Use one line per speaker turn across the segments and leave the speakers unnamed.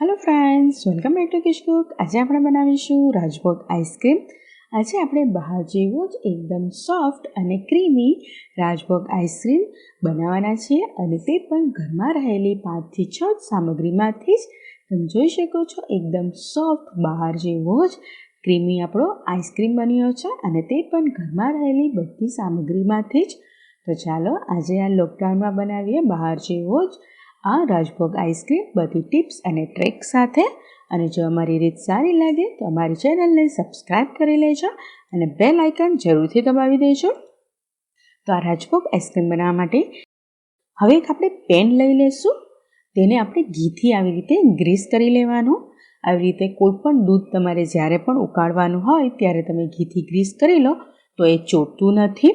Hello friends welcome back to Kish cook આજે આપણે બનાવીશું રાજભોગ આઈસ્ક્રીમ. આજે આપણે બહાર જેવો જ એકદમ સોફ્ટ અને ક્રીમી રાજભોગ આઈસ્ક્રીમ બનાવવાના છીએ અને તે પણ ઘરમાં રહેલી પાંચથી છ સામગ્રીમાંથી જ. તમે જોઈ શકો છો, એકદમ સોફ્ટ બહાર જેવો જ ક્રીમી આપણો આઈસ્ક્રીમ બન્યો છે અને તે પણ ઘરમાં રહેલી બધી સામગ્રીમાંથી જ. તો ચાલો, આજે આ લોકડાઉનમાં બનાવીએ બહાર જેવો જ આ રાજભોગ આઈસ્ક્રીમ બધી ટિપ્સ અને ટ્રેક સાથે. અને જો અમારી રીત સારી લાગે તો અમારી ચેનલને સબસ્ક્રાઈબ કરી લેજો અને બેલ આઇકન જરૂરથી દબાવી દેજો. તો આ રાજભોગ આઈસ્ક્રીમ બનાવવા માટે હવે એક આપણે પેન લઈ લેશું. તેને આપણે ઘીથી આવી રીતે ગ્રીસ કરી લેવાનું. આવી રીતે કોઈ પણ દૂધ તમારે જ્યારે પણ ઉકાળવાનું હોય ત્યારે તમે ઘીથી ગ્રીસ કરી લો. તો એ ચોટતું નથી.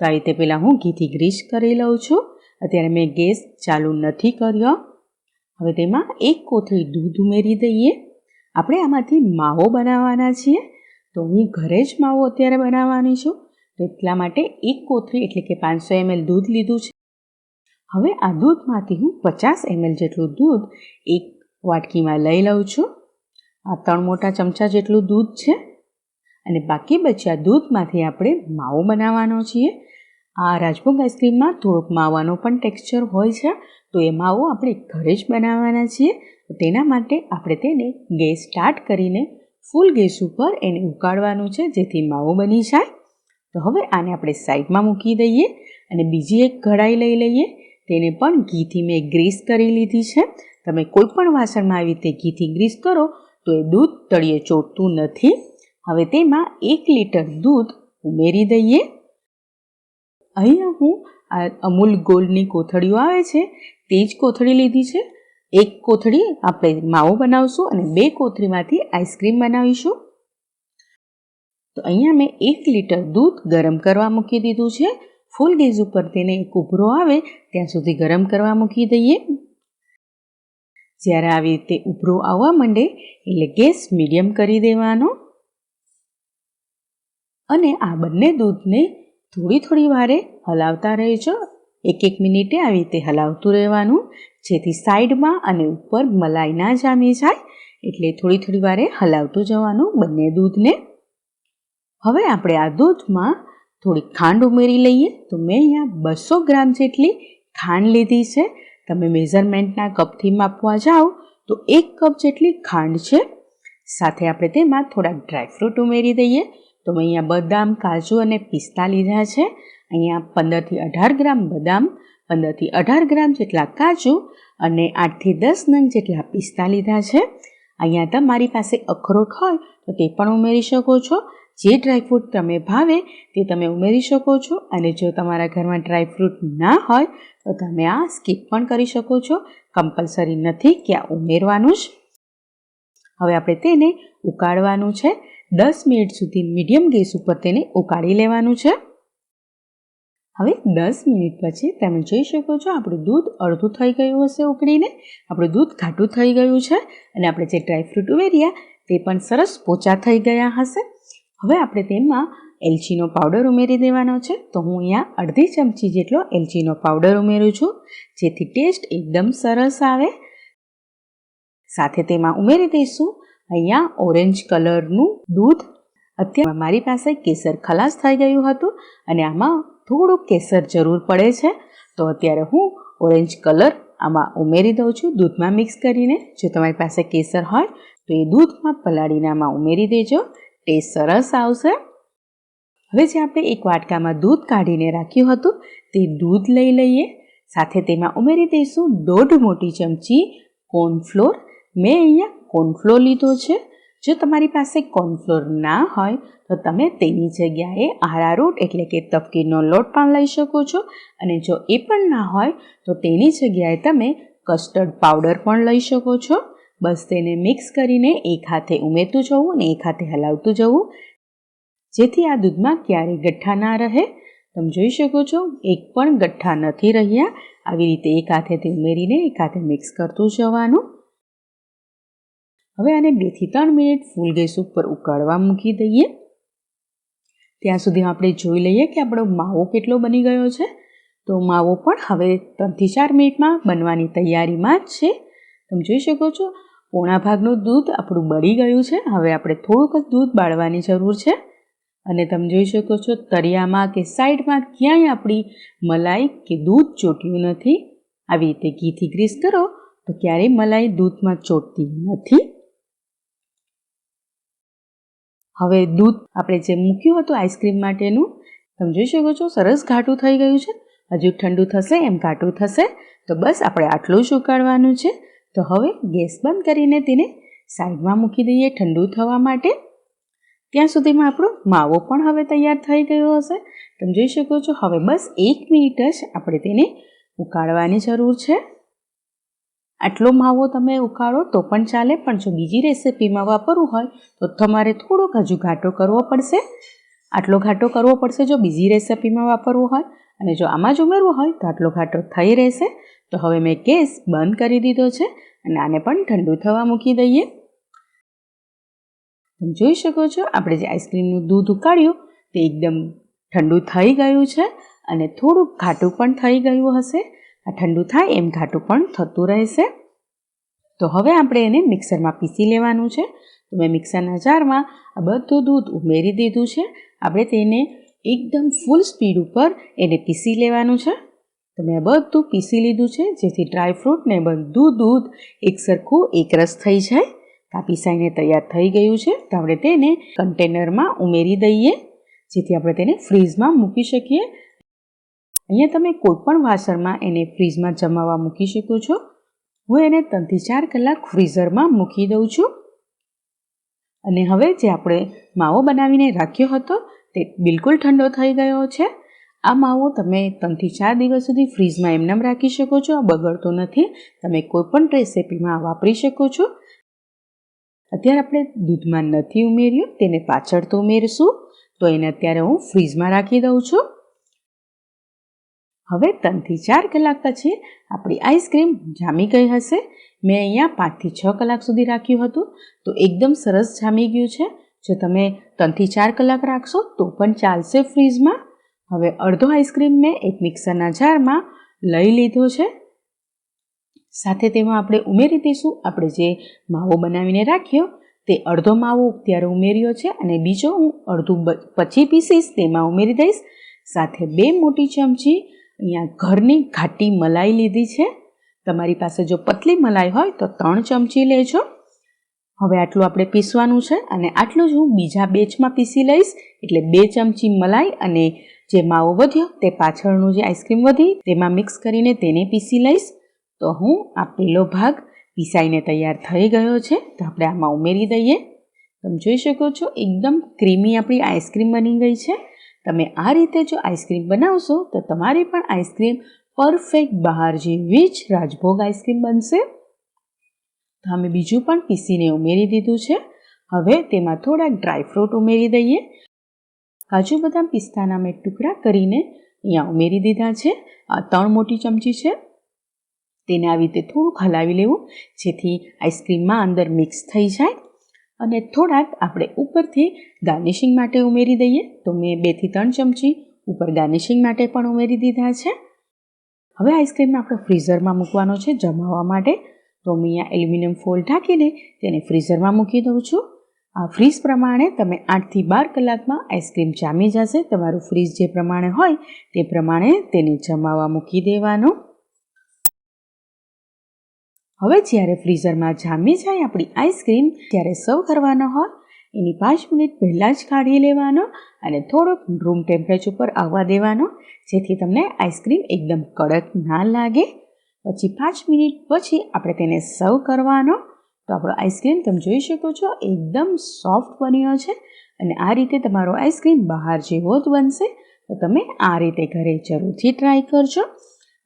તો આ રીતે પહેલાં હું ઘીથી ગ્રીસ કરી લઉં છું. અત્યારે મેં ગેસ ચાલુ નથી કર્યો. હવે તેમાં એક કોથળી દૂધ ઉમેરી દઈએ. આપણે આમાંથી માવો બનાવવાના છીએ. તો હું ઘરે જ માવો અત્યારે બનાવવાની છું. તો એટલા માટે એક કોથળી એટલે કે પાંચસો એમએલ દૂધ લીધું છે. હવે આ દૂધમાંથી હું પચાસ એમએલ જેટલું દૂધ એક વાટકીમાં લઈ લઉં છું. આ ત્રણ મોટા ચમચા જેટલું દૂધ છે. અને બાકી બચ્યા દૂધમાંથી આપણે માવો બનાવવાનો છીએ. આ રાજભોગ આઈસ્ક્રીમમાં થોડોક માવાનો પણ ટેક્સચર હોય છે, તો એ માવો આપણે ઘરે જ બનાવવાના છીએ. તેના માટે આપણે તેને ગેસ સ્ટાર્ટ કરીને ફૂલ ગેસ ઉપર એને ઉકાળવાનું છે, જેથી માવો બની જાય. તો હવે આને આપણે સાઈડમાં મૂકી દઈએ અને બીજી એક કઢાઈ લઈ લઈએ. તેને પણ ઘીથી મેં ગ્રીસ કરી લીધી છે. તમે કોઈ પણ વાસણમાં આવી રીતે ઘીથી ગ્રીસ કરો, તો એ દૂધ તળિયે ચોટતું નથી. હવે તેમાં એક લીટર દૂધ ઉમેરી દઈએ. અહીંયા હું આ અમૂલ ગોલ્ડની કોથળીઓ આવે છે, તે જ કોથળી લીધી છે. એક કોથળી આપણે માવો બનાવશું અને બે કોથળીમાંથી આઈસ્ક્રીમ બનાવીશું. તો અહીંયા મેં એક લીટર દૂધ ગરમ કરવા મૂકી દીધું છે. ફૂલ ગેસ ઉપર તેને એક ઉભરો આવે, ત્યાં સુધી ગરમ કરવા મૂકી દઈએ. જ્યારે આવી રીતે ઉભરો આવવા માંડે, એટલે ગેસ મીડિયમ કરી દેવાનો. અને આ બંને દૂધને થોડી થોડી વારે હલાવતા રહેજો. એક એક મિનિટે આવી રીતે હલાવતું રહેવાનું, જેથી સાઈડમાં અને ઉપર મલાઈ ના જામી જાય. એટલે થોડી થોડી વારે હલાવતું જવાનું બંને દૂધને. હવે આપણે આ દૂધમાં થોડી ખાંડ ઉમેરી લઈએ. તો મેં અહીંયા બસો ગ્રામ જેટલી ખાંડ લીધી છે. તમે મેઝરમેન્ટના કપથી માપવા જાઓ, તો એક કપ જેટલી ખાંડ છે. સાથે આપણે તેમાં થોડાક ડ્રાયફ્રૂટ ઉમેરી દઈએ. તો અહીંયા બદામ, કાજુ અને પિસ્તા લીધા છે. અહીંયા પંદરથી અઢાર ગ્રામ બદામ, પંદરથી અઢાર ગ્રામ જેટલા કાજુ અને આઠથી દસ નંગ જેટલા પિસ્તા લીધા છે. અહીંયા તમારી પાસે અખરોટ હોય તો તે પણ ઉમેરી શકો છો. જે ડ્રાયફ્રૂટ તમે ભાવે તે તમે ઉમેરી શકો છો. અને જો તમારા ઘરમાં ડ્રાયફ્રૂટ ના હોય તો તમે આ સ્કીપ પણ કરી શકો છો. કમ્પલસરી નથી કે આ ઉમેરવાનું જ. હવે આપણે તેને ઉકાળવાનું છે. દસ મિનિટ સુધી મીડિયમ ગેસ ઉપર તેને ઉકાળી લેવાનું છે. હવે દસ મિનિટ પછી તમે જોઈ શકો છો આપણું દૂધ અડધું થઈ ગયું હશે ઉકળીને. આપણું દૂધ ઘાટું થઈ ગયું છે અને આપણે જે ડ્રાયફ્રૂટ ઉમેર્યા તે પણ સરસ પોચા થઈ ગયા હશે. હવે આપણે તેમાં એલચીનો પાવડર ઉમેરી દેવાનો છે. તો હું અહીંયા અડધી ચમચી જેટલો એલચીનો પાવડર ઉમેરું છું. જેથી ટેસ્ટ એકદમ સરસ આવે. સાથે તેમાં ઉમેરી દઈશું અહીંયા ઓરેન્જ કલરનું દૂધ. અત્યારે મારી પાસે કેસર ખલાસ થઈ ગયું હતું અને આમાં થોડુંક કેસર જરૂર પડે છે. તો અત્યારે હું ઓરેન્જ કલર આમાં ઉમેરી દઉં છું દૂધમાં મિક્સ કરીને. જો તમારી પાસે કેસર હોય તો એ દૂધમાં પલાળીને આમાં ઉમેરી દેજો. ટેસ્ટ સરસ આવશે. હવે જે આપણે એક વાટકામાં દૂધ કાઢીને રાખ્યું હતું તે દૂધ લઈ લઈએ. સાથે તેમાં ઉમેરી દઈશું દોઢ મોટી ચમચી કોર્નફ્લોર મેં અહીંયા કોર્નફ્લોર લીધો છે. જો તમારી પાસે કોર્નફ્લોર ના હોય, તો તમે તેની જગ્યાએ આરારૂટ એટલે કે તપકીનો લોટ પણ લઈ શકો છો. અને જો એ પણ ના હોય, તો તેની જગ્યાએ તમે કસ્ટર્ડ પાવડર પણ લઈ શકો છો. બસ તેને મિક્સ કરીને એક હાથે ઉમેરતું જવું અને એક હાથે હલાવતું જવું. જેથી આ દૂધમાં ક્યારેય ગઠ્ઠા ના રહે. તમે જોઈ શકો છો, એક પણ ગઠ્ઠા નથી રહ્યા. આવી રીતે એક હાથેથી ઉમેરીને એક હાથે મિક્સ કરતું જવાનું. હવે આને બેથી ત્રણ મિનિટ ફૂલ ગેસ ઉપર ઉકાળવા મૂકી દઈએ. ત્યાં સુધી આપણે જોઈ લઈએ કે આપણો માવો કેટલો બની ગયો છે. તો માવો પણ હવે ત્રણથી ચાર મિનિટમાં બનવાની તૈયારીમાં જ છે. તમે જોઈ શકો છો, પોણા ભાગનું દૂધ આપણું બળી ગયું છે. હવે આપણે થોડુંક જ દૂધ બાળવાની જરૂર છે. અને તમે જોઈ શકો છો તરિયામાં કે સાઈડમાં ક્યાંય આપણી મલાઈ કે દૂધ ચોટ્યું નથી. આવી રીતે ઘીથી ગ્રીસ કરો, તો ક્યારેય મલાઈ દૂધમાં ચોટતી નથી. હવે દૂધ આપણે જે મૂક્યું હતું આઈસ્ક્રીમ માટેનું, તમે શકો છો, સરસ ઘાટું થઈ ગયું છે. હજુ ઠંડુ થશે, એમ ઘાટું થશે. તો બસ આપણે આટલું જ ઉકાળવાનું છે. તો હવે ગેસ બંધ કરીને તેને સાઈડમાં મૂકી દઈએ ઠંડુ થવા માટે. ત્યાં સુધીમાં આપણો માવો પણ હવે તૈયાર થઈ ગયો હશે. તમે જોઈ શકો છો, હવે બસ એક મિનિટ જ આપણે તેને ઉકાળવાની જરૂર છે. આટલો માવો તમે ઉકાળો તો પણ ચાલે, પણ જો બીજી રેસિપીમાં વાપરવું હોય તો તમારે થોડોક હજુ ઘાટો કરવો પડશે. આટલો ઘાટો કરવો પડશે જો બીજી રેસિપીમાં વાપરવું હોય અને જો આમાં જ ઉમેરવું હોય તો આટલો ઘાટો થઈ રહેશે. તો હવે મેં ગેસ બંધ કરી દીધો છે અને આને પણ ઠંડુ થવા મૂકી દઈએ. તમે જોઈ શકો છો આપણે જે આઈસ્ક્રીમનું દૂધ ઉકાળ્યું તે એકદમ ઠંડુ થઈ ગયું છે અને થોડુંક ઘાટું પણ થઈ ગયું હશે. આ ઠંડુ થાય એમ ઘાટું પણ થતું રહેશે. તો હવે આપણે એને મિક્સરમાં પીસી લેવાનું છે. તો મેં મિક્સરના જારમાં આ બધું દૂધ ઉમેરી દીધું છે. આપણે તેને એકદમ ફૂલ સ્પીડ ઉપર એને પીસી લેવાનું છે. તો મેં બધું પીસી લીધું છે. જેથી ડ્રાયફ્રૂટ ને બધું દૂધ એક સરખું એકરસ થઈ જાય. આ પીસાઈને તૈયાર થઈ ગયું છે. તો આપણે તેને કન્ટેનરમાં ઉમેરી દઈએ. જેથી આપણે તેને ફ્રીઝમાં મૂકી શકીએ. અહીંયા તમે કોઈપણ વાસણમાં એને ફ્રીજમાં જમાવવા મૂકી શકો છો. હું એને ત્રણથી ચાર કલાક ફ્રીઝરમાં મૂકી દઉં છું. અને હવે જે આપણે માવો બનાવીને રાખ્યો હતો તે બિલકુલ ઠંડો થઈ ગયો છે. આ માવો તમે ત્રણથી ચાર દિવસ સુધી ફ્રીજમાં એમનેમ રાખી શકો છો. આ બગડતો નથી. તમે કોઈપણ રેસિપીમાં વાપરી શકો છો. અત્યારે આપણે દૂધમાં નથી ઉમેર્યું, તેને પાછળ તો ઉમેરશું. તો એને અત્યારે હું ફ્રીજમાં રાખી દઉં છું. હવે ત્રણથી ચાર કલાક પછી આપણી આઈસ્ક્રીમ જામી ગઈ હશે. મેં અહીંયા પાંચથી છ કલાક સુધી રાખ્યું હતું. તો એકદમ સરસ જામી ગયું છે. જો તમે ત્રણથી ચાર કલાક રાખશો તો પણ ચાલશે ફ્રીઝમાં હવે અડધો આઈસ્ક્રીમ મેં એક મિક્સરના જારમાં લઈ લીધો છે. સાથે તેમાં આપણે ઉમેરી દઈશું. આપણે જે માવો બનાવીને રાખ્યો તે અડધો માવો ત્યારે ઉમેર્યો છે અને બીજો હું અડધું પછી પીસીશ તેમાં ઉમેરી દઈશ. સાથે બે મોટી ચમચી અહીંયા ઘરની ઘાટી મલાઈ લીધી છે. તમારી પાસે જો પતલી મલાઈ હોય તો ત્રણ ચમચી લેજો. હવે આટલું આપણે પીસવાનું છે અને આટલું જ હું બીજા બેચમાં પીસી લઈશ. એટલે બે ચમચી મલાઈ અને જે માવો વધ્યો તે પાછળનું જે આઈસ્ક્રીમ વધી તેમાં મિક્સ કરીને તેને પીસી લઈશ. તો હું આ પેલો ભાગ પીસાઈને તૈયાર થઈ ગયો છે. તો આપણે આમાં ઉમેરી દઈએ. તમે જોઈ શકો છો, એકદમ ક્રીમી આપણી આઈસ્ક્રીમ બની ગઈ છે. તમે આ રીતે જો આઈસ્ક્રીમ બનાવશો, તો તમારી પણ આઈસ્ક્રીમ પરફેક્ટ બહાર જેવી જ રાજભોગ આઈસ્ક્રીમ બનશે. તો અમે બીજું પણ પીસીને ઉમેરી દીધું છે. હવે તેમાં થોડાક ડ્રાયફ્રૂટ ઉમેરી દઈએ. કાજુ બદામ પિસ્તાના મેં ટુકડા કરીને અહીંયા ઉમેરી દીધા છે. આ ત્રણ મોટી ચમચી છે. તેને આવી રીતે થોડુંક હલાવી લેવું, જેથી આઈસ્ક્રીમમાં અંદર મિક્સ થઈ જાય. અને થોડાક આપણે ઉપરથી ગાર્નિશિંગ માટે ઉમેરી દઈએ. તો મેં બેથી ત્રણ ચમચી ઉપર ગાર્નિશિંગ માટે પણ ઉમેરી દીધા છે. હવે આઈસ્ક્રીમને આપણે ફ્રીઝરમાં મૂકવાનો છે જમાવવા માટે. તો મેં આ એલ્યુમિનિયમ ફોલ ઢાંકીને તેને ફ્રીઝરમાં મૂકી દઉં છું. આ ફ્રીઝ પ્રમાણે તમે આઠથી બાર કલાકમાં આઈસ્ક્રીમ જામી જશે. તમારું ફ્રીઝ જે પ્રમાણે હોય તે પ્રમાણે તેને જમાવવા મૂકી દેવાનું. હવે જ્યારે ફ્રીઝરમાં જામી જાય આપણી આઈસ્ક્રીમ, ત્યારે સર્વ કરવાનો હોય, એની પાંચ મિનિટ પહેલાં જ કાઢી લેવાનો અને થોડોક રૂમ ટેમ્પરેચર પર આવવા દેવાનો, જેથી તમને આઈસ્ક્રીમ એકદમ કડક ના લાગે. પછી પાંચ મિનિટ પછી આપણે તેને સર્વ કરવાનો. તો આપણો આઈસ્ક્રીમ તમે જોઈ શકો છો, એકદમ સોફ્ટ બન્યો છે અને આ રીતે તમારો આઈસ્ક્રીમ બહાર જેવો જ બનશે. તો તમે આ રીતે ઘરે જરૂરથી ટ્રાય કરજો.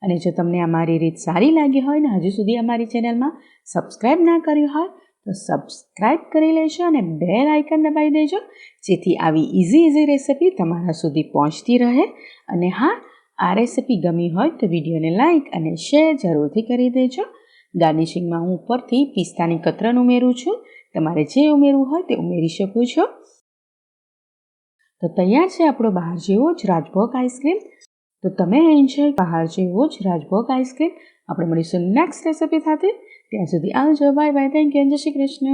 અને જો તમને અમારી રીત સારી લાગી હોય ને હજુ સુધી અમારી ચેનલમાં સબસ્ક્રાઈબ ના કર્યું હોય, તો સબસ્ક્રાઈબ કરી લેજો અને બેલ આઇકન દબાવી દેજો, જેથી આવી ઇઝી ઇઝી રેસિપી તમારા સુધી પહોંચતી રહે. અને હા, આ રેસિપી ગમી હોય તો વિડીયોને લાઇક અને શેર જરૂરથી કરી દેજો. ગાર્નિશિંગમાં હું ઉપરથી પિસ્તાની કતરન ઉમેરું છું. તમારે જે ઉમેરવું હોય તે ઉમેરી શકો છો. તો તૈયાર છે આપણો બહાર જેવો જ રાજભોગ આઈસ્ક્રીમ તો તમે એન્જોય બહાર જેવો જ રાજભોગ આઈસ્ક્રીમ આપણે મળીશું નેક્સ્ટ રેસિપી સાથે. ત્યાં સુધી આવજો. બાય બાય થેન્ક યુ જય શ્રી કૃષ્ણ.